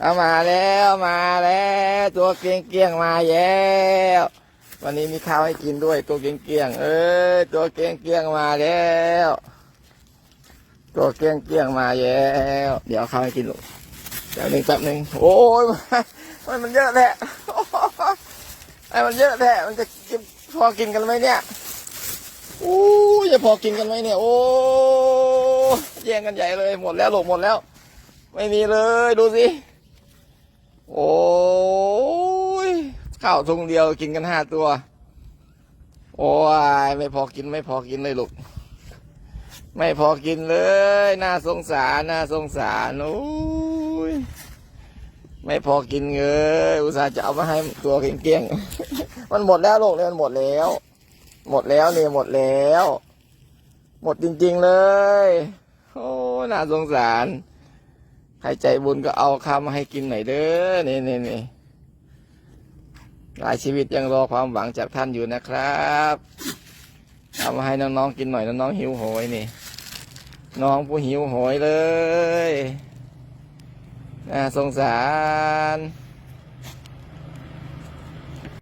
เอามาแล้วมาแล้ว ตัวเกียงเกียงมาแล้ววันนี้มีข้าวให้กินด้วยตัวเกียงเกียงเอ้ยตัวเกียงเกียงมาแล้ว ตัวเกียงเกียงมาแล้วเดี๋ยวข้าวให้กินลูกเดี๋ยวหนึ่งแป๊บหนึ่งโอ้ยมันมันเยอะแหละไอ้มันเยอะแท้มันจะกินพอกินกันไหมเนี่ยอู้ยจะพอกินกันไหมเนี่ยโอ้ยแย่งกันใหญ่เลยหมดแล้วลูกหมดแล้ว ไม่มีเลยดูสิ โอ้ยข้าวทุงเดียวกินกันห้าตัว โอ้ยไม่พอกินไม่พอกินเลยลูก ไม่พอกินเลย น่าสงสารน่าสงสารโอ้ยไม่พอกินเลย อุตส่าห์จะเอามาให้ตัวเกลี้ยงๆมันหมดแล้วลูกเนี่ยมันหมดแล้ว หมดแล้วเนี่ยหมดแล้ว หมดจริงๆเลย โอ้ยน่าสงสาร รใจบุญก็เอาข้าวมาให้กินหน่อยเด้อนี่นี่นี่หลายชีวิตยังรอความหวังจากท่านอยู่นะครับเอามาให้น้องๆกินหน่อยน้องๆหิวโหยนี่ น้องผู้หิวโหยเลยน่าสงสาร